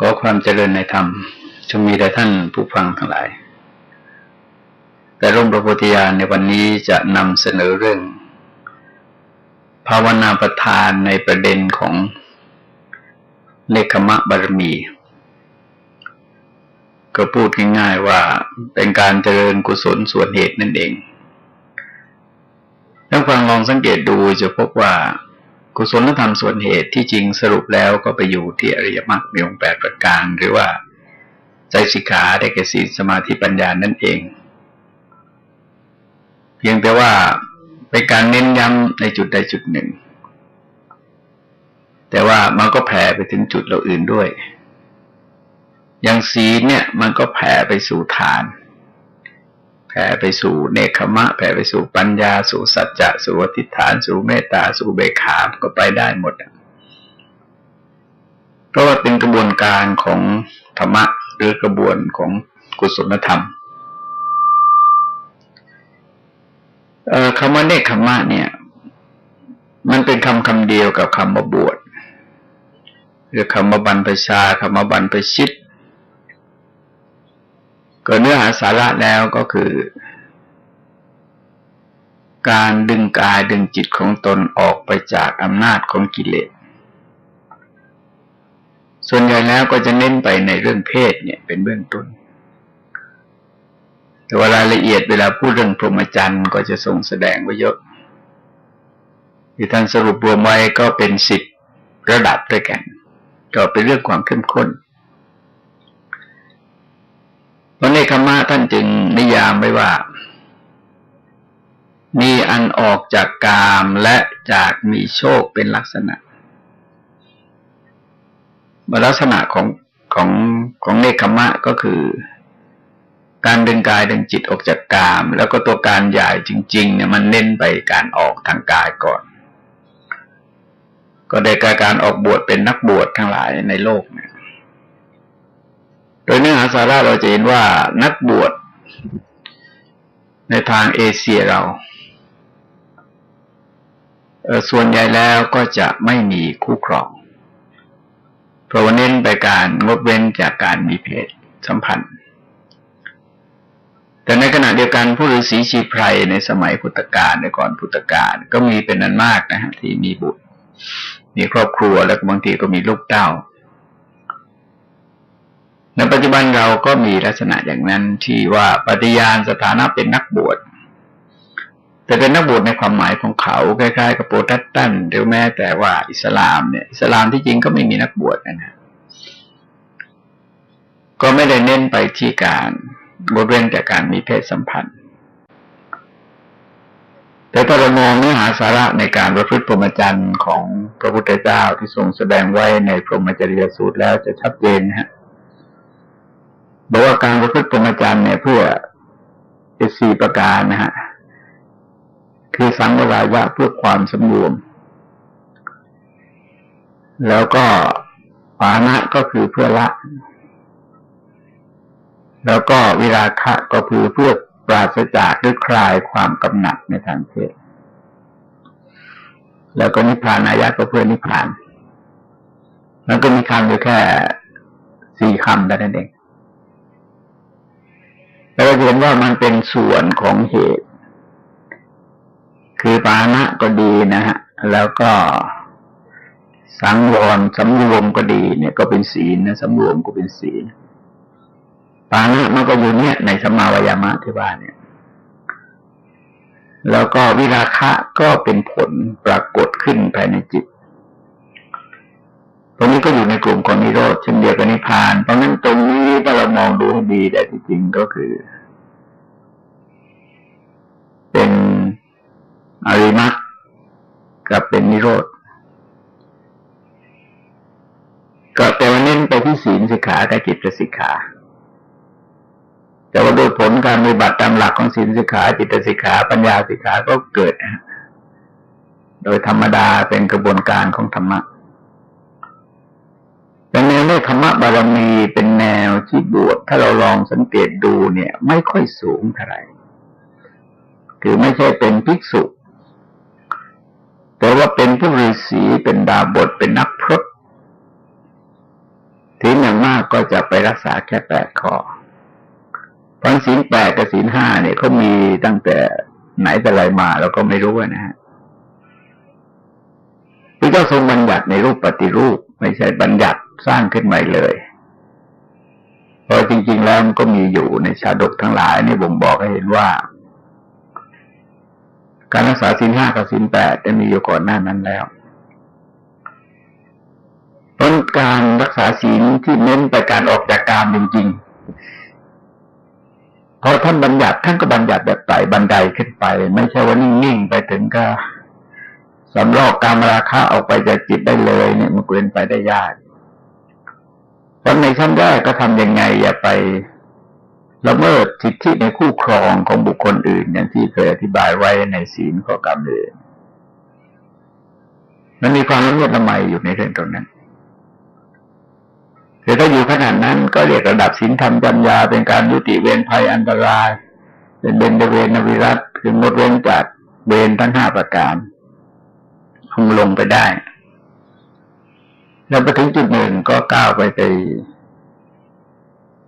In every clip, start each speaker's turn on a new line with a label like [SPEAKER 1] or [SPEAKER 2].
[SPEAKER 1] ก็ความเจริญในธรรมจงมีแด่ท่านผู้ฟังทั้งหลาย แต่ร่มประโพธิญาณในวันนี้จะนำเสนอเรื่อง ภาวนาประทานในประเด็นของเนคขมะบารมี ก็พูดง่ายๆว่าเป็นการเจริญกุศลส่วนเหตุนั่นเองถ้าฟังลองสังเกตดูจะพบว่า กุศลธรรมส่วนเหตุที่จริงสรุปแล้วก็ไปอยู่ที่อริยมรรคมีองค์แปดประการ หรือว่าใจสิกขาได้แก่ศีลสมาธิปัญญานั่นเอง เพียงแต่ว่าเป็นการเน้นย้ำในจุดใดจุดหนึ่ง แต่ว่ามันก็แผ่ไปถึงจุดเราอื่นด้วย อย่างศีลเนี่ยมันก็แผ่ไปสู่ทาน ผ่ไปสู่เนคขมะ แผ่ไปสู่ปัญญา สู่สัจจะสู่อธิษฐาน สู่เมตตา สู่เบขามก็ไปได้หมดเพราะว่าเป็นกระบวนการของธรรมะหรือกระบวนของกุศลธรรมคำว่าเนคขมะเนี่ย มันเป็นคำคำเดียวกับคำว่าบวชหรือคำว่าบรรพชาคำว่าบรรพชิต ก็เนื้อหาสาระแล้วก็คือ การดึงกายดึงจิตของตนออกไปจากอำนาจของกิเลส ส่วนใหญ่แล้วก็จะเน้นไปในเรื่องเพศเนี่ยเป็นเบื้องต้น แต่ว่ารายละเอียดเวลาพูดเรื่องพรหมจรรย์ก็จะทรงแสดงไว้เยอะ ที่ท่านสรุปรวมไว้ก็เป็นสิบระดับด้วยกัน ก็เป็นเรื่องความเข้มข้น พระเนคขมะท่านจึงนิยามไว้ว่า มีอันออกจากกามและจากมีโชคเป็นลักษณะลักษณะของของของเนคขมะก็คือ การดึงกายดึงจิตออกจากกาม แล้วก็ตัวการใหญ่จริง ๆ เนี่ยมันเน้นไปการออกทางกายก่อน ก็ได้การการออกบวชเป็นนักบวชทั้งหลายในโลกเนี่ย โดยเนื้อหาสาระเราจะเห็นว่านักบวชในทางเอเชียเราส่วนใหญ่แล้วก็จะไม่มีคู่ครอง เพราะว่าเน้นไปการงดเว้นจากการมีเพศสัมพันธ์ แต่ในขณะเดียวกันผู้ฤาษีชีไพรในสมัยพุทธกาลในก่อนพุทธกาลก็มีเป็นนันมากนะฮะที่มีบุตร มีครอบครัวแล้วบางทีก็มีลูกเต้า ในปัจจุบันเราก็มีลักษณะอย่างนั้นที่ว่าปฏิญาณสถานะเป็นนักบวช แต่เป็นนักบวชในความหมายของเขาคล้ายๆกับโปรตัสตันหรือแม้แต่ว่าอิสลามเนี่ยอิสลามที่จริงก็ไม่มีนักบวชนะก็ไม่ได้เน้นไปที่การบทเรียนจากการมีเพศสัมพันธ์ แต่ถ้าเรามองเนื้อหาสาระในการประพฤติพรหมจรรย์ของพระพุทธเจ้าที่ทรงแสดงไว้ในพรหมจริยสูตรแล้วจะชัดเจนนะฮะ บอกว่าการประพฤติปรมจารย์เนี่ย เพื่อเป็นสี่ประการนะฮะ คือสังวรายะเพื่อความสำรวม แล้วก็ปานะก็คือเพื่อละ แล้วก็วิราคะก็คือเพื่อปราศจากหรือคลายความกำหนัดในทางเพศแล้วก็นิพพานายะก็เพื่อนิพพานแล้วก็มีคำอยู่แค่สี่คำแต่นั้นเอง เราเห็นว่ามันเป็นส่วนของเหตุ คือปานะก็ดีนะฮะ แล้วก็สังวรสำรวมก็ดีเนี่ยก็เป็นศีลนะสำรวมก็เป็นศีลปานะมันก็อยู่เนี่ยในสมาวายามะที่ว่าเนี่ย แล้วก็วิราคะก็เป็นผลปรากฏขึ้นภายในจิต ตรงนี้ก็อยู่ในกลุ่มของนิโรธเช่นเดียวกับนิพพาน เพราะนั้นตรงนี้ถ้าเรามองดูให้ดีแต่จริงก็คือ เป็นอริมักกับเป็นนิโรธก็แต่ว่าเน้นไปที่ศีลสิกขากับจิตสิกขา แต่ว่าโดยผลการมีบัตรตามหลักของศีลสิกขา จิตสิกขา ปัญญาสิกขาก็เกิด โดยธรรมดาเป็นกระบวนการของธรรมะ แต่แนวเรื่องธรรมบารมีเป็นแนวที่บวชถ้าเราลองสังเกตดูเนี่ย ไม่ค่อยสูงเท่าไหร่คือไม่ใช่เป็นภิกษุ แต่ว่าเป็นผู้ฤาษีเป็นดาบทเป็นนักพรตที่อย่างมากก็จะไปรักษาแค่แปดข้อพราะศีลแปดกับศีลห้าเนี่ยเขามีตั้งแต่ไหนแต่ไรมาเราก็ไม่รู้นะฮะพระเจ้าทรงบัญญัติในรูปปฏิรูป ไม่ใช่บัญญัติ สร้างขึ้นใหม่เลยเพราะจริง ๆ แล้วมันก็มีอยู่ในชาดกทั้งหลายนี่บ่งบอกให้เห็นว่า การรักษาศีลห้ากับศีลแปดได้มีอยู่ก่อนหน้านั้นแล้วเพราะการรักษาศีลที่เน้นไปการออกจากกามจริงๆพอท่านบัญญัติท่านก็บัญญัติแบบไต่บันไดขึ้นไป ไม่ใช่ว่านิ่งๆไปถึงก็สำรอกการราคาออกไปจากจิตได้เลยเนี่ยมันเกินไปได้ยาก พราะในชั้นแรกก็ทำยังไง อย่าไปละเมิดสิทธิในคู่ครองของบุคคลอื่น อย่างที่เคยอธิบายไว้ในศีลข้อกรรมเลยมันมีความละเมิดละไมอยู่ในเรื่องตรงนั้นแต่ถ้าอยู่ขนาดนั้นก็เรียกระดับศีลธรรมจัญญา เป็นการยุติเวรภัยอันตราย เป็นเบญเวรนวิรัตคืองดเว้นจากเวรทั้งห้าประการคงลงไปได้ แล้วไปถึงจุดหนึ่งก็ก้าวไปไป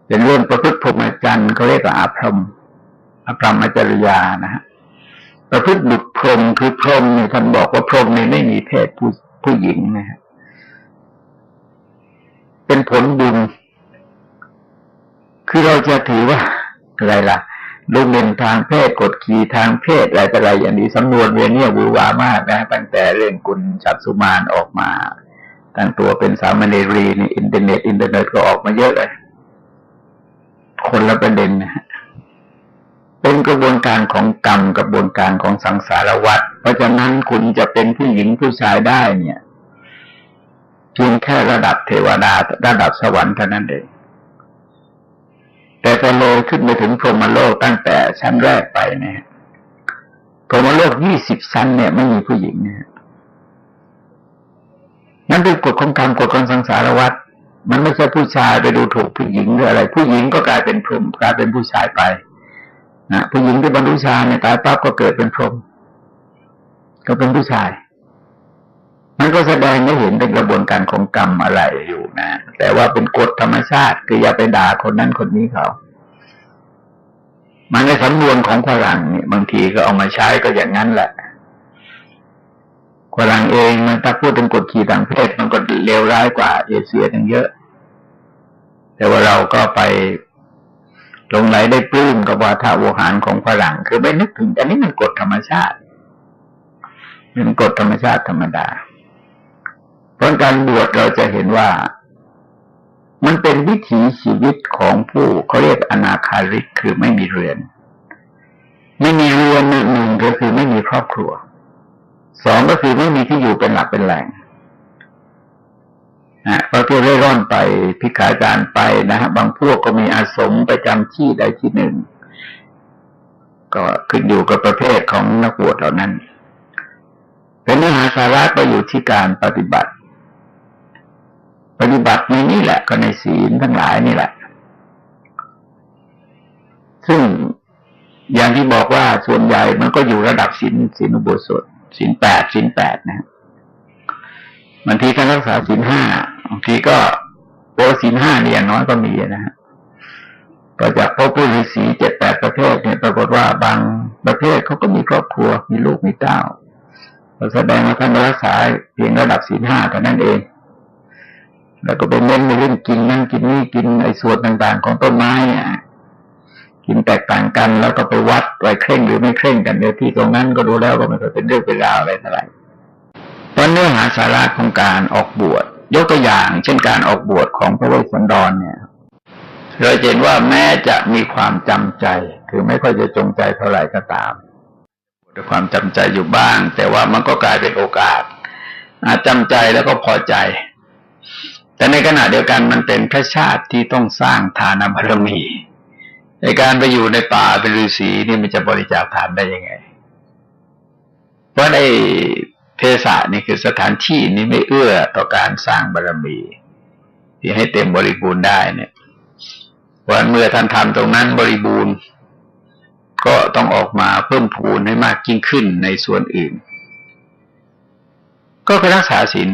[SPEAKER 1] เป็นเรื่องประพฤติพรหมจรรย์เขาเรียกว่าอาพรมอาพรหมจริยานะฮะประพฤติบุตรพรหมคือพรหมเนี่ยท่านบอกว่าพรหมเนี่ยไม่มีเพศผู้ผู้หญิงนะฮะเป็นผลบุญ คือเราจะถือว่าอะไรล่ะลูกเล่นทางเพศกดขี่ทางเพศอะไรต่อะไรอย่างนี้สำนวนเวเนี่ยบูวามากนะตั้งแต่เรื่องกุลชัดสุมานออกมา ตั้งตัวเป็นสามเณรีในอินเทอร์เน็ตอินเทอร์เน็ตก็ออกมาเยอะเลย คนละประเด็นนะฮะเป็นกระบวนการของกรรมกระบวนการของสังสารวัฏเพราะฉะนั้นคุณจะเป็นผู้หญิงผู้ชายได้เนี่ยเพียงแค่ระดับเทวดาระดับสวรรค์เท่านั้นเองแต่พอเลยขึ้นไปถึงพรหมโลกตั้งแต่ชั้นแรกไปเนี่ยพรหมโลกยี่สิบชั้นเนี่ยไม่มีผู้หญิงเนี่ย นั่นเป็นกฎของกรรมกฎของสังสารวัฏมันไม่ใช่ผู้ชายไปดูถูกผู้หญิงหรืออะไร ผู้หญิงก็กลายเป็นพรหมกลายเป็นผู้ชายไปนะผู้หญิงที่บรรลุชาเนี่ยตายปั๊บก็เกิดเป็นพรหมก็เป็นผู้ชาย มันก็แสดงให้เห็นเป็นกระบวนการของกรรมอะไรอยู่นะแต่ว่าเป็นกฎธรรมชาติ คืออย่าไปด่าคนนั้นคนนี้เขา มันในสำนวนของฝรั่งเนี่ยบางทีก็เอามาใช้ก็อย่างนั้นแหละ ฝรั่งเองมันถ้าพูดถึงกฎขี่ทางเพศมันก็เลวร้ายกว่าเอเชียตั้งเยอะ แต่ว่าเราก็ไปลงไหลได้ปลื้มกับวาทะโวหารของฝรั่ง คือไม่นึกถึงอันนี้มันกฎธรรมชาติเป็นกฎธรรมชาติธรรมดา เพราะการบวชเราจะเห็นว่า มันเป็นวิถีชีวิตของผู้เขาเรียกอนาคาริกคือไม่มีเรือน ไม่มีเรือนหนึ่งก็คือไม่มีครอบครัว สองก็คือไม่มีที่อยู่เป็นหลักเป็นแหล่งนะพอเที่ยวเร่ร่อนไปพิกาจารไปนะฮะบางพวกก็มีอาสมประจำที่ใดที่หนึ่ง ก็ขึ้นอยู่กับประเภทของนักบวชเหล่านั้นเป็นเนื้อหาสาระก็อยู่ที่การปฏิบัติ ปฏิบัติในนี่แหละ ก็ในศีลทั้งหลายนี่แหละ ซึ่งอย่างที่บอกว่าส่วนใหญ่มันก็อยู่ระดับศีลศีลอุโบสถ ศีลแปดศีลแปดนะบางทีการรักษาศีลห้าบางทีก็โอศีลห้าเนี่ยอย่างน้อยก็มีนะฮะก็จากพบผู้ฤาษีเจ็ดแปดประเภทเนี่ยปรากฏว่าบางประเภทเขาก็มีครอบครัวมีลูกมีเต้าแสดงว่าท่านรักษาเพียงระดับศีลห้าเท่านั้นเอง แล้วก็ไปเน้นในเรื่องกินนั่นกินนี่กินไอ้ส่วนต่างๆ ของต้นไม้เนี่ย กินแตกต่างกันแล้วก็ไปวัดไว้เคร่งหรือไม่เคร่งกันในที่ตรงนั้นก็ดูแล้วก็ไม่เคยเป็นเรื่องเป็นราวอะไรเท่าไหร่เพราะเนื้อหาสาระของการออกบวชยกตัวอย่าง เช่นการออกบวชของพระเวสสันดรเนี่ยเราเห็นว่าแม้จะมีความจำใจ คือไม่ค่อยจะจงใจเท่าไหร่ก็ตามด้วยความจำใจอยู่บ้าง แต่ว่ามันก็กลายเป็นโอกาส อาจจำใจแล้วก็พอใจ แต่ในขณะเดียวกันมันเป็นพระชาติที่ต้องสร้างทานบารมี ในการไปอยู่ในป่าเป็นฤาษีนี่มันจะบริจาคทานได้ยังไง เพราะในเพศะนี่คือสถานที่นี้ไม่เอื้อต่อการสร้างบารมี ที่ให้เต็มบริบูรณ์ได้เนี่ยวันเมื่อท่านทำตรงนั้นบริบูรณ์ ก็ต้องออกมาเพิ่มพูนให้มากยิ่งขึ้นในส่วนอื่น ก็ไปรักษาศีล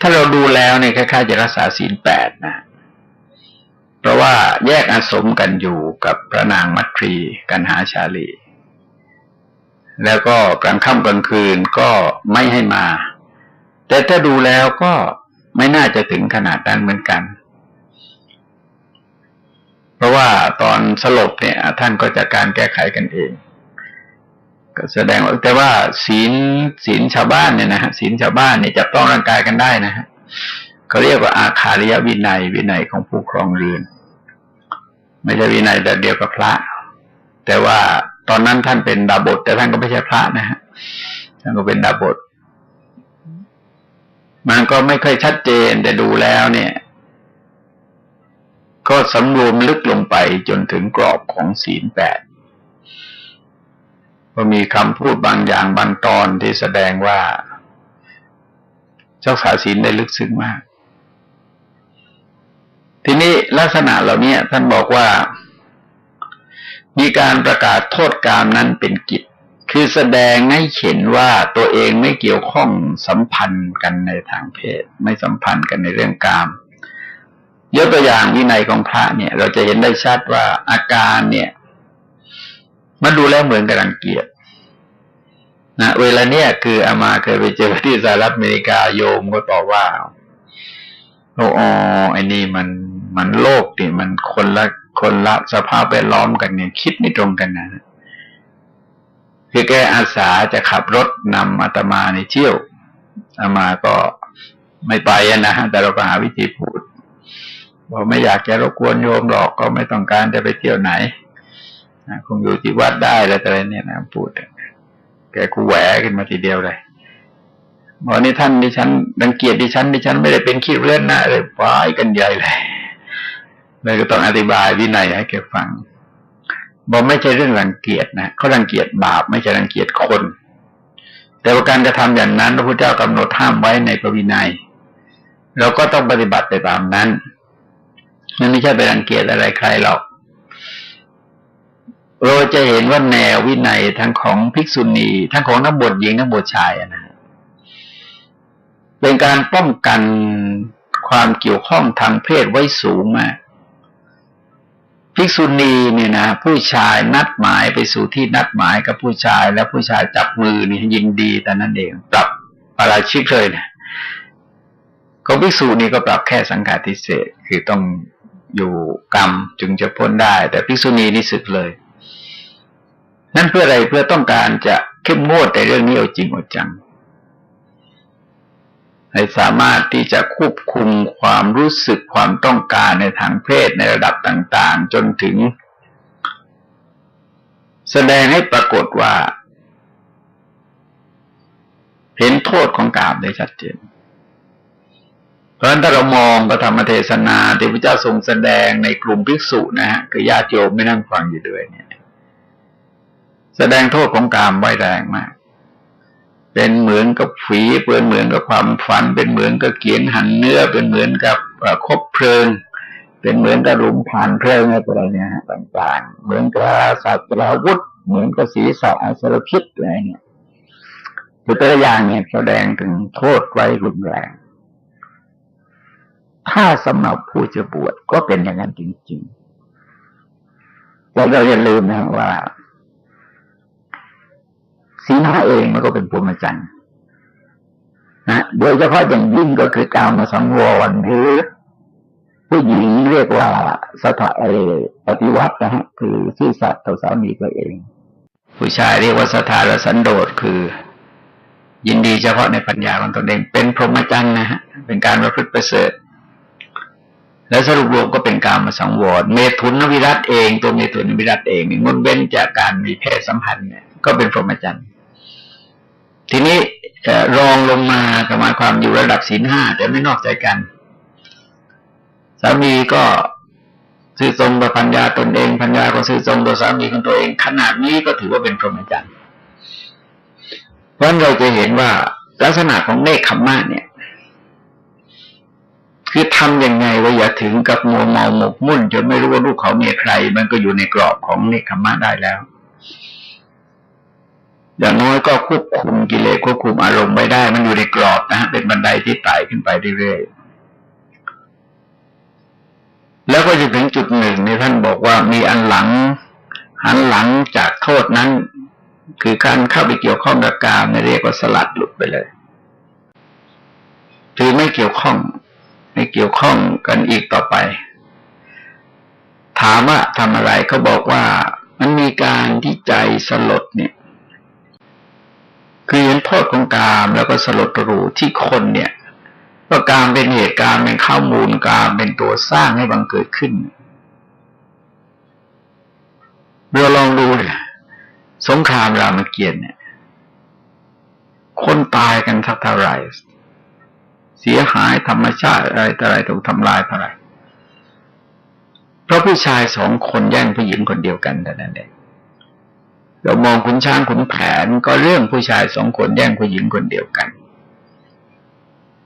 [SPEAKER 1] ถ้าเราดูแล้วเนี่ยคล้ายๆจะรักษาศีลแปดนะ เพราะว่าแยกอาสมกันอยู่กับพระนางมัตรีกันหาชาลี แล้วก็กลางค่ำกลางคืนก็ไม่ให้มา แต่ถ้าดูแล้วก็ไม่น่าจะถึงขนาดนั้นเหมือนกัน เพราะว่าตอนสลบเนี่ย ท่านก็จะการแก้ไขกันเอง ก็แสดงว่าแต่ว่าศีลศีลชาวบ้านเนี่ยนะฮะศีลชาวบ้านเนี่ยจับต้องร่างกายกันได้นะฮะ เขาเรียกว่าอาคาริยวินัย วินัยของผู้ครองเรือน ไม่ใช่วินัยแบบเดียวกับพระ แต่ว่าตอนนั้นท่านเป็นดาบท แต่ท่านก็ไม่ใช่พระนะฮะท่านก็เป็นดาบท มันก็ไม่ค่อยชัดเจนแต่ดูแล้วเนี่ย ก็สำรวมลึกลงไปจนถึงกรอบของศีลแปดก็มีคำพูดบางอย่างบางตอนที่แสดงว่า เจ้าสาศีลได้ลึกซึ้งมาก ทีนี้ลักษณะเหล่านี้ท่านบอกว่า มีการประกาศโทษกรรมนั้นเป็นกิจ คือแสดงให้เห็นว่าตัวเองไม่เกี่ยวข้องสัมพันธ์กันในทางเพศ ไม่สัมพันธ์กันในเรื่องกามยกตัวอย่างวินัยของพระเนี่ย เราจะเห็นได้ชัดว่าอาการเนี่ย มันดูแล้วเหมือนกับรังเกียจนะเวลาเนี้ยคืออามาเคยไปเจอที่สหรัฐอเมริกาโยมก็ตอบว่าโอ้อไอ้นี่มัน มันโลกดิมันคนละคนละสภาพแวดล้อมกันเนี่ย คิดไม่ตรงกันนะคือแกอาสาจะขับรถนำอาตมาในเที่ยวอามาก็ไม่ไปนะแต่เราก็หาวิธีพูดบอกไม่อยากจะรบกวนโยมหรอกก็ไม่ต้องการจะไปเที่ยวไหนคงอยู่ที่วัดได้อะไรเนี่ยนะพูดแกกูแหวขึ้นมาทีเดียวเลยบอกนี่ท่านดิฉันดังเกียจดิฉันดิฉันไม่ได้เป็นขี้เลื่อนนะเลยป้ายกันใหญ่เลย เลยก็ต้องอธิบายวินัยให้แกฟังบอกไม่ใช่เรื่องรังเกียจนะเขารังเกียจบาปไม่ใช่รังเกียจคน แต่ว่าการกระทำอย่างนั้นพระพุทธเจ้ากำหนดห้ามไว้ในพระวินัยเราก็ต้องปฏิบัติไปตามนั้นมันไม่ใช่ไปรังเกียจอะไรใครหรอกเราจะเห็นว่าแนววินัยทั้งของภิกษุณี ทั้งของนักบวชหญิงนักบวชชายนะเป็นการป้องกันความเกี่ยวข้องทางเพศไว้สูงมาก ภิกษุณีเนี่ยนะผู้ชายนัดหมายไปสู่ที่นัดหมายกับผู้ชาย แล้วผู้ชายจับมือนี่ยินดีแต่นั้นเองปรับปราชิกเลยนะของภิกษุนี่ก็ปรับแค่สังฆาทิเศษคือต้องอยู่กรรมจึงจะพ้นได้ แต่ภิกษุณีนี่สึกเลย นั่นเพื่ออะไรเพื่อต้องการจะเข้มงวดในเรื่องนี้เอาจริงเอาจัง ให้สามารถที่จะควบคุมความรู้สึกความต้องการในทางเพศในระดับต่าง ๆ จนถึง แสดงให้ปรากฏว่า เห็นโทษของกามได้ชัดเจน เพราะฉะนั้นถ้าเรามองพระธรรมเทศนาที่พระเจ้าทรงแสดงในกลุ่มภิกษุนะฮะคือญาติโยมไม่นั่งฟังอยู่ด้วยเนี่ย แสดงโทษของกามไว้แรงมาก เป็นเหมือนกับฝีเป็นเหมือนกับความฝัน เป็นเหมือนกับเกียงหันเนื้อ เป็นเหมือนกับคบเพลิง เป็นเหมือนกับหลุมผ่านเพลิงอะไรเนี่ยต่างๆ เหมือนกับศาสตว์ราวุธ เหมือนกับศีรษะอสรพิษอะไรเนี่ยคือตัวอย่างเนี่ยแสดงถึงโทษไว้รุนแรง ถ้าสำหรับผู้จะบวชก็เป็นอย่างนั้นจริงๆแล้วเราอย่าลืมนะว่า สีหน้าเองมันก็เป็นพรหมจรรย์นะโดยเฉพาะอย่างยิ่งก็คือการมาสังวรหรือผู้หญิงเรียกว่าสถาเอปฏิวัตินะฮะคือซื่อสัตย์ต่อสามีตัวเอง ผู้ชายเรียกว่าสถารสันโดษคือ ยินดีเฉพาะในปัญญาของตนเอง เป็นพรหมจรรย์นะฮะเป็นการประพฤติประเสริฐ และสรุปรวมก็เป็นการมาสังวรเมถุนวิรัตเอง ตัวเมถุนวิรัตเองงดเว้นจากการมีเพศสัมพันธ์เนี่ยก็เป็นพรหมจรรย์ รองลงมาก็หมายความอยู่ระดับศีลห้าแต่ไม่นอกใจกัน สามีก็ซื่อตรงต่อพัญญาตนเองพัญญาก็ซื่อตรงต่อสามีของตัวเอง ขนาดนี้ก็ถือว่าเป็นพรหมจรรย์เพราะเราจะเห็นว่าลักษณะของเนคขมมะเนี่ย คือทำยังไงว่าอย่าถึงกับมัวเมาหมกมุ่นจนไม่รู้ว่าลูกเขาเมียใคร มันก็อยู่ในกรอบของเนคขมมะได้แล้ว อย่างน้อยก็ควบคุมกิเลสควบคุมอารมณ์ไม่ได้ มันอยู่ในกรอบนะฮะเป็นบันไดที่ไต่ขึ้นไปเรื่อยๆแล้วก็จะถึงจุดหนึ่งในท่านบอกว่ามีอันหลังหันหลังจากโทษนั้น คือการเข้าไปเกี่ยวข้องกับกามเรียกว่าสลัดหลุดไปเลยถือไม่เกี่ยวข้อง ไม่เกี่ยวข้องกันอีกต่อไป ถามว่าทำอะไรเขาบอกว่ามันมีการที่ใจสลดเนี่ย คือเห็นโทษของกามแล้วก็สลดรู้ที่คนเนี่ยว่าการเป็นเหตุการณ์เป็นข้อมูลการเป็นตัวสร้างให้บังเกิดขึ้นเราลองดูเลยสงครามรามเกียรติเนี่ย คนตายกันสักเท่าไหร่เสียหายธรรมชาติอะไรต่ออะไรถูกทำลายเท่าไหร่เพราะผู้ชายสองคนแย่งผู้หญิงคนเดียวกันแต่นั้นเอง เรามองขุนช้างขุนแผนก็เรื่องผู้ชายสองคนแย่งผู้หญิงคนเดียวกัน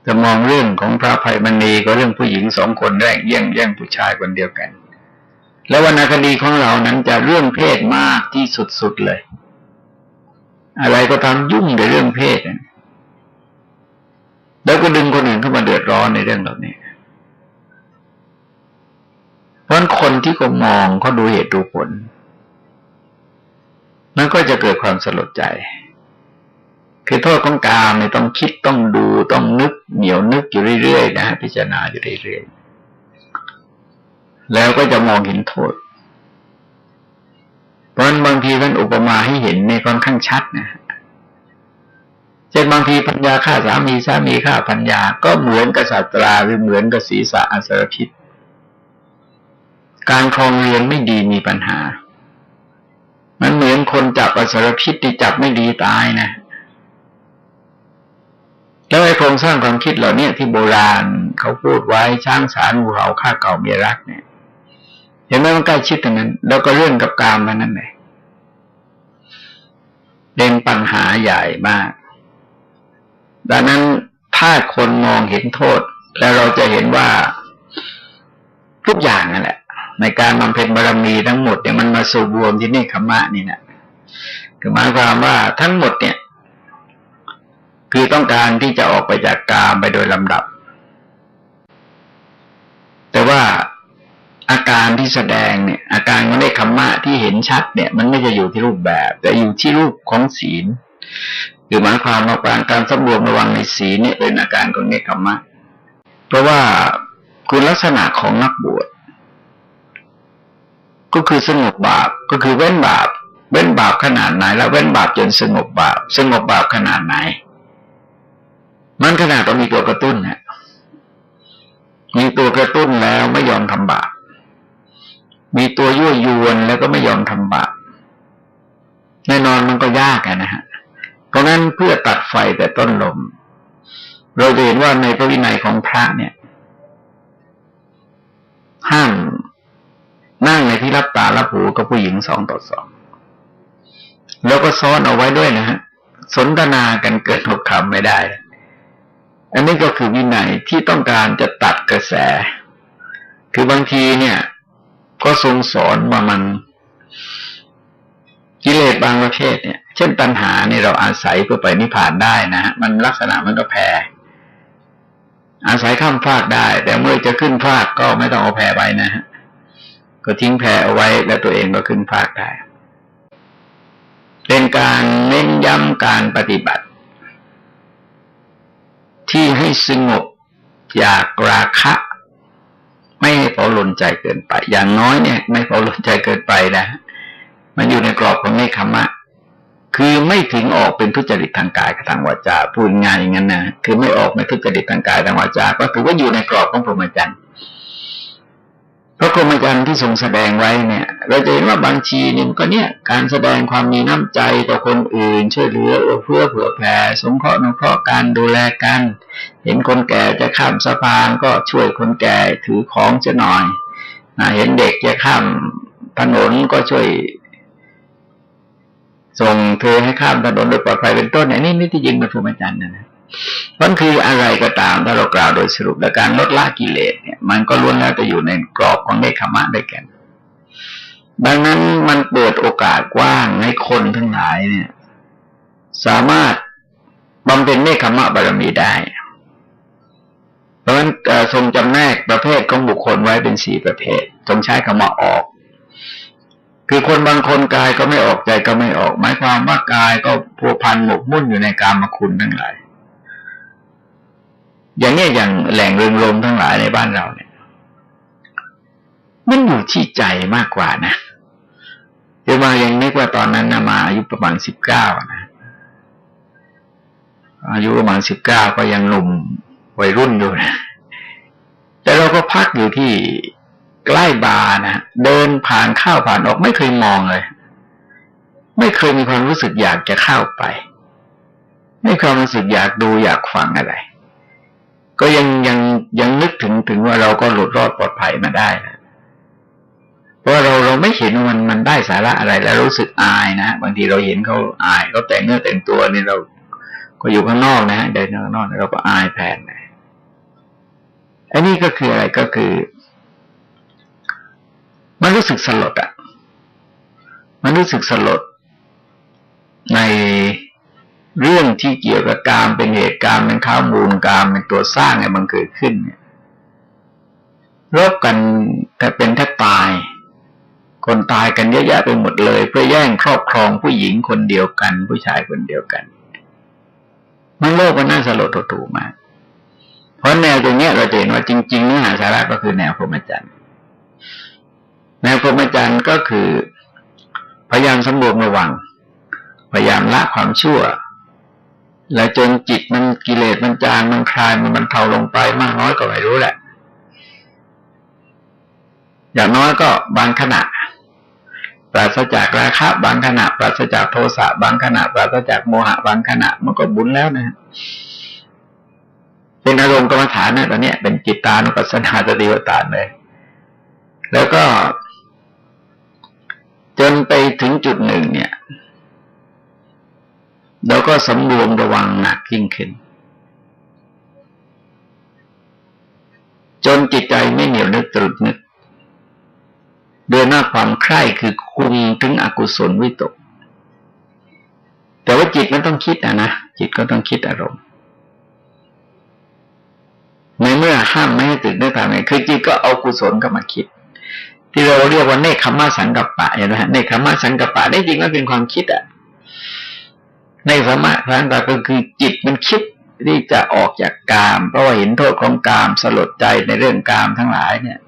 [SPEAKER 1] จะมองเรื่องของพระภัยมณีก็เรื่องผู้หญิงสองคนแย่งแย่งแย่งผู้ชายคนเดียวกัน แล้ววรรณคดีของเรานั้นจะเรื่องเพศมากที่สุดๆเลย อะไรก็ทำยุ่งในเรื่องเพศแล้วก็ดึงคนอื่นเข้ามาเดือดร้อนในเรื่องเหล่านี้เพราะคนที่ก็มองเขาดูเหตุดูผล มันก็จะเกิดความสลดใจ คือโทษของกามเนี่ยต้องคิดต้องดูต้องนึกเหนียวนึกอยู่เรื่อยๆนะพิจารณาอยู่เรื่อยๆแล้วก็จะมองเห็นโทษเพราะบางทีท่านอุปมาให้เห็นในค่อนข้างชัดนะเช่นบางทีพัญญาฆ่าสามีสามีฆ่าพัญญาก็เหมือนกับสัตราหรือเหมือนกับศีรษะอสรพิษ การครองเรือนไม่ดีมีปัญหา มันเหมือนคนจับอสรพิษที่จับไม่ดีตายนะแล้วไอ้โครงสร้างความคิดเหล่านี้ที่โบราณเขาพูดไว้ช้างสารงูเห่าฆ่าเก่าเมียรักเนี่ย เห็นไหมมันใกล้ชิดตรงนั้น แล้วก็เรื่องกับกามมันนั่นเองเป็นปัญหาใหญ่มาก ดังนั้นถ้าคนมองเห็นโทษ แล้วเราจะเห็นว่าทุกอย่างนั่นแหละ ในการบำเพ็ญบารมีทั้งหมดเนี่ยมันมาสูบรวมที่นี่ขมะนี่นะคือหมายความว่าทั้งหมดเนี่ย คือต้องการที่จะออกไปจากกามไปโดยลำดับ แต่ว่าอาการที่แสดงเนี่ย อาการของเนคขมะที่เห็นชัดเนี่ย มันไม่จะอยู่ที่รูปแบบ แต่อยู่ที่รูปของศีลคือหมายความว่าการการสำรวมระวังในศีลเนี่ยเป็นอาการของเนคขมะเพราะว่าคุณลักษณะของนักบวช ก็คือสงบบาปก็คือเว้นบาป เว้นบาปขนาดไหน แล้วเว้นบาปจนสงบบาป สงบบาปขนาดไหน มันขนาดต้องมีตัวกระตุ้นเนี่ยมีตัวกระตุ้นแล้วไม่ยอมทำบาป มีตัวยั่วยวนแล้วก็ไม่ยอมทำบาป แน่นอนมันก็ยากนะฮะ เพราะนั้นเพื่อตัดไฟแต่ต้นลม เราเห็นว่าในพระวินัยของพระเนี่ย ห้าม นั่งในที่รับตารับหูกับผู้หญิงสองต่อสองแล้วก็ซ้อนเอาไว้ด้วยนะฮะ สนทนากันเกิดหกคำไม่ได้ อันนี้ก็คือวินัยที่ต้องการจะตัดกระแส คือบางทีเนี่ย ก็ทรงสอนว่ามันกิเลสบางประเภทเนี่ย เช่นตัณหาเนี่ยเราอาศัยเพื่อไปนิพพานได้นะฮะมันลักษณะมันก็แผ่อาศัยข้ามฟากได้ แต่เมื่อจะขึ้นฟากก็ไม่ต้องเอาแผ่ไปนะฮะ ก็ทิ้งแพรเอาไว้แล้วตัวเองก็ขึ้นภาคได้เป็นการเน้นย้ำการปฏิบัติ ที่ให้สงบจากราคะ ไม่ให้เผาลนใจเกินไป อย่างน้อยเนี่ย ไม่เผาลนใจเกินไปนะ มันอยู่ในกรอบของเนคขมะ คือไม่ถึงออกเป็นทุจริตทางกายกับทางวาจาพูดง่ายอย่างนั้นนะคือไม่ออกในทุจริตทางกายทางวาจาก็ถือว่าอยู่ในกรอบของพรหมจรรย์ ระกรมการที่ทรงแสดงไว้เนี่ย เราจะเห็นว่าบางทีเนี่ยก็เนี่ยการแสดงความมีน้ำใจต่อคนอื่น ช่วยเหลือเพื่อเผื่อแผ่สงเคราะห์นุเคราะห์การดูแลกัน เห็นคนแก่จะข้ามสะพานก็ช่วยคนแก่ถือของจะหน่อยนะเห็นเด็กจะข้ามถนนก็ช่วยส่งเธอให้ข้ามถนนโดยปลอดภัยเป็นต้นเนี่ยนี่นี่ที่จริงเป็นพรหมจรรย์นะ มันคืออะไรก็ตามถ้าเรากล่าวโดยสรุปและการลดละกิเลสเนี่ย มันก็ล้วนแล้วจะอยู่ในกรอบของเนคขมะได้แก่ดังนั้นมันเปิดโอกาสกว้างให้คนทั้งหลายเนี่ย สามารถบำเพ็ญเนคขมะบารมีได้ เพราะฉะนั้นทรงจำแนกประเภทของบุคคลไว้เป็นสี่ประเภททรงใช้คำว่าออก คือคนบางคนกายก็ไม่ออกใจก็ไม่ออกหมายความว่ากายก็พัวพันหมกมุ่นอยู่ในกามคุณทั้งหลาย อย่างนี้อย่างแหล่งเริงรมทั้งหลายในบ้านเราเนี่ย มันอยู่ที่ใจมากกว่านะเดี๋ยวมายังนึกว่าตอนนั้นนะมาอายุประมาณสิบเก้านะอายุประมาณสิบเก้าก็ยังหนุ่มวัยรุ่นอยู่นะแต่เราก็พักอยู่ที่ใกล้บาร์นะเดินผ่านเข้าผ่านออกไม่เคยมองเลย ไม่เคยมีความรู้สึกอยากจะเข้าไป ไม่เคยรู้สึกอยากดูอยากฟังอะไร ก็ยังยังยังนึกถึงถึงว่าเราก็หลุดรอดปลอดภัยมาได้นะเพราะเราเราไม่เห็นมันมันได้สาระอะไรแล้วรู้สึกอายนะบางทีเราเห็นเขาอายเขาแต่งเนื้อแต่งตัวนี่เราก็อยู่ข้างนอกนะฮะเดินข้างนอกเราก็อายแผนนะอันนี้ก็คืออะไรก็คือ มันรู้สึกสลดอะ่ะ มันรู้สึกสลดใน เรื่องที่เกี่ยวกับการเป็นเหตุการณ์เป็นข้ามูลการเป็นตัวสร้างให้มันเกิดขึ้นเนี่ยรบกันแต่เป็นแทบตาย คนตายกันเยอะแยะไปหมดเลย เพื่อแย่งครอบครองผู้หญิงคนเดียวกัน ผู้ชายคนเดียวกัน มันโลกมันน่าสลดตัวตูมาก เพราะแนวตรงนี้เราจะเห็นว่าจริงๆเนื้อหาสาระก็คือแนวพรหมจรรย์แนวพรหมจรรย์ก็คือ พยายามสำรวมระวัง พยายามละความชั่ว แล้วจนจิตมันกิเลสมันจางมันคลายมันมันเทาลงไปมากน้อยก็ไม่รู้แหละ อย่างน้อยก็บางขณะ ปราศจากราคะ บางขณะ ปราศจากโทสะบางขณะ ปราศจากโมหะบางขณะมันก็บุญแล้วนะเป็นอารมณ์กรรมฐานนะตอนนี้เป็นจิตตานุปัสสนาสติปัฏฐานเลยแล้วก็จนไปถึงจุดหนึ่งเนี่ย เราก็สำรวมระวังหนักยิ่งขึ้น จนจิตใจไม่เหนียวนึกตรุดนึกเดินหน้าความใคร่คือคุมถึงอกุศลวิตก แต่ว่าจิตมันต้องคิดอะนะ จิตก็ต้องคิดอารมณ์ในเมื่อห้ามไม่ให้ตื่นได้ตามไงคือจิตก็เอากุศลก็มาคิด ที่เราเรียกว่าเนคขมาสังกัปปะเห็นไหมเนคขมาสังกัปปะได้จริงก็เป็นความคิดอะ ในสมาสังกัปก็คือจิตมันคิดที่จะออกจากกาม เพราะว่าเห็นโทษของกามสลดใจในเรื่องกามทั้งหลายเนี่ย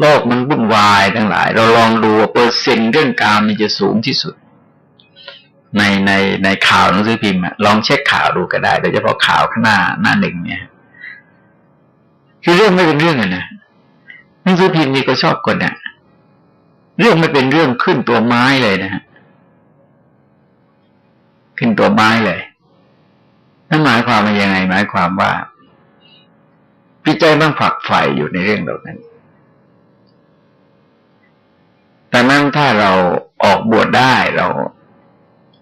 [SPEAKER 1] โลกมันวุ่นวายทั้งหลาย เราลองดูเปอร์เซ็นต์เรื่องกามมันจะสูงที่สุด ในในในข่าวหนังสือพิมพ์ลองเช็คข่าวดูก็ได้โดยเฉพาะข่าวข้างหน้าหน้าหนึ่งเนี่ย คือเรื่องไม่เป็นเรื่องอะนะหนังสือพิมพ์นี่ก็ชอบคนเนี่ยเรื่องไม่เป็นเรื่องขึ้นตัวไม้เลยนะฮะ ขึ้นตัวไม้เลยนั่นหมายความว่ายังไง หมายความว่าพิจัยบ้างฝักใฝ่อยู่ในเรื่องเหล่านั้นแต่นั้นถ้าเราออกบวชได้เรา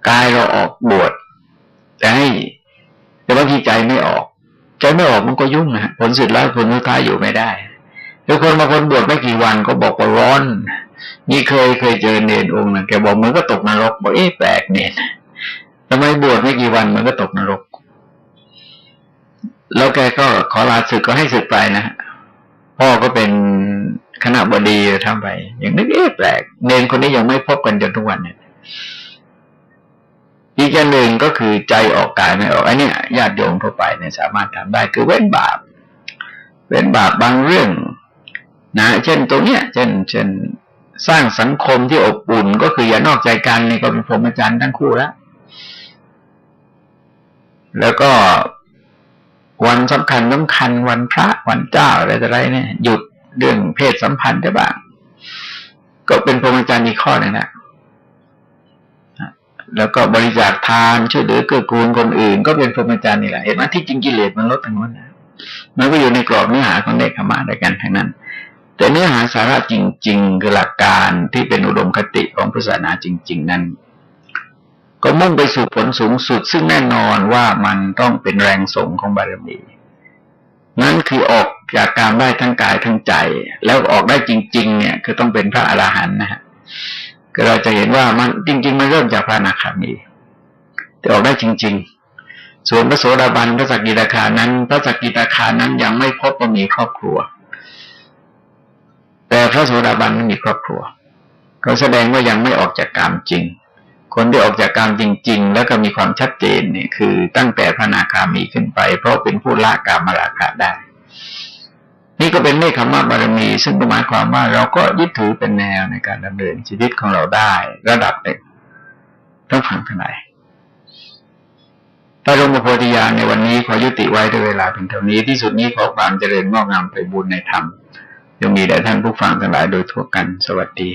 [SPEAKER 1] กายเราออกบวชแต่ให้แต่บางทีใจไม่ออก ใจไม่ออกมันก็ยุ่งนะผลสุดแล้วผลสุดท้ายอยู่ไม่ได้ทุกคนบางคนบวชไม่กี่วันก็บอกว่าร้อน นี่เคยเคยเจอเนรองค์นึงแกบอกมันก็ตกนรกบอกเอ๊ะแปลกเนร ทำไมบวชไม่กี่วันมันก็ตกนรก แล้วแกก็ขอลาศึกก็ให้ศึกไปนะพ่อก็เป็นคณะบดีทำไป อย่างนึกเอ๊ะแปลกเนรคนนี้ยังไม่พบกันจนทุกวันเนี่ยอีกอย่างหนึ่งก็คือใจออกกายไม่ออกอันนี้ญาติโยมทั่วไปเนี่ยสามารถทำได้คือเว้นบาป เว้นบาปบางเรื่อง นะ เช่นตรงเนี้ย เช่น เช่น สร้างสังคมที่อบอุ่นก็คืออย่านอกใจกันนี่ก็เป็นพรหมจรรย์ทั้งคู่แล้ว แล้วก็วันสำคัญสำคัญวันพระวันเจ้าอะไรออะไรเนี่ย หยุดเรื่องเพศสัมพันธ์ได้บ้าง ก็เป็นพรหมจรรย์อีกข้อหนึ่งนะแล้วก็บริจาคทานช่วยเหลือเกื้อกูลคนอื่น ก็เป็นพรหมจรรย์นี่แหละเห็นไหมที่จริงกิเลสมันลดทั้งนั้นนะมันก็อยู่ในกรอบเนื้อหาของเนคขมาด้วยกันทั้งนั้น แต่เนื้อหาสาระจริง ๆ คือหลักการที่เป็นอุดมคติของพุทธศาสนาจริง ๆ นั้น ก็มุ่งไปสู่ผลสูงสุด ซึ่งแน่นอนว่ามันต้องเป็นแรงส่งของบารมี นั่นคือออกจากการได้ทั้งกายทั้งใจ แล้วออกได้จริง ๆ เนี่ยคือต้องเป็นพระอรหันต์นะฮะก็เราจะเห็นว่ามันจริง ๆ มันเริ่มจากพระนาคามีแต่ออกได้จริง ๆ ส่วนพระโสดาบันพระสกิทาคานั้น พระสกกิทาคานั้นยังไม่พบว่ามีครอบครัว แต่พระโสดาบันมีครอบครัว ก็แสดงว่ายังไม่ออกจากกามจริง คนที่ออกจากกามจริง ๆ แล้วก็มีความชัดเจนเนี่ยคือตั้งแต่พระนาคามีขึ้นไป เพราะเป็นผู้ละกามราคะได้ นี่ก็เป็นเนคขมะบารมี ซึ่งหมายความว่าเราก็ยึดถือเป็นแนวในการดำเนินชีวิตของเราได้ระดับหนึ่งต้องฟังทนายพระรมโพธิญาณในวันนี้ขอยุติไว้ด้วยเวลาเพียงเท่านี้ที่สุดนี้ขอความเจริญงอกงามไปบุญในธรรมยังมีแด่ท่านผู้ฟังทั้งหลายโดยทั่วกันสวัสดี